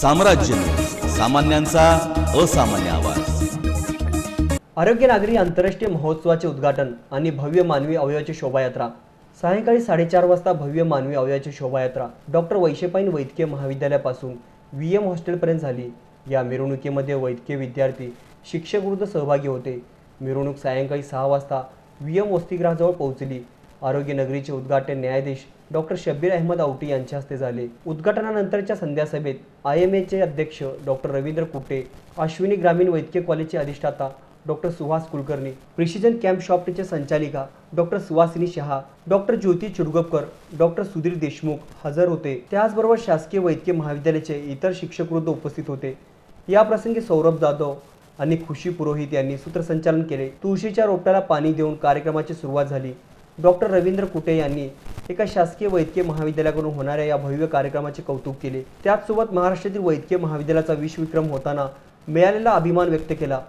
साम्राज्य सामान्यांचा असामान्य आवाज. आरोग्य नागरी आंतरराष्ट्रीय महोत्सवाचे उद्घाटन आणि भव्य मानवी अवयवाची शोभायात्रा. सायंकाळी साडेचार वाजता भव्य मानवी अवयवाची शोभायात्रा. डॉक्टर वैशेपाईन वैद्यकीय महाविद्यालयापासून व्ही एम हॉस्टेलपर्यंत झाली. या मिरवणुकीमध्ये वैद्यकीय विद्यार्थी शिक्षक वृद्ध सहभागी होते. मिरवणूक सायंकाळी सहा वाजता व्ही एम वसतिगृहाजवळ पोहोचली. आरोग्य नगरीचे उद्घाटन न्यायाधीश डॉक्टर शब्बीर अहमद आवटी यांच्या हस्ते झाले. उद्घाटनानंतरच्या संध्यासभेत आय एम एचे अध्यक्ष डॉक्टर रवींद्र कुटे अश्विनी ग्रामीण वैद्यकीय कॉलेजचे अधिष्ठाता doctor Suhas Kulkarni precision camp शॉपचे संचालिका doctor Suhasini Shah doctor Jyoti Chudgapkar doctor Sudhir Deshmukh हजर होते. त्याचबरोबर शासकीय वैद्यकीय महाविद्यालयाचे इतर शिक्षक वृद्ध उपस्थित होते. याप्रसंगी सौरभ जाधव आणि खुशी पुरोहित यांनी सूत्रसंचालन केले. तुळशीच्या रोपट्याला पाणी देऊन कार्यक्रमाची सुरुवात झाली. डॉक्टर रवींद्र कुटे यांनी एका शासकीय वैद्यकीय महाविद्यालयाकडून होणाऱ्या या भव्य कार्यक्रमाचे कौतुक केले. त्याचसोबत महाराष्ट्रातील वैद्यकीय महाविद्यालयाचा विश्वविक्रम होताना मिळालेला अभिमान व्यक्त केला.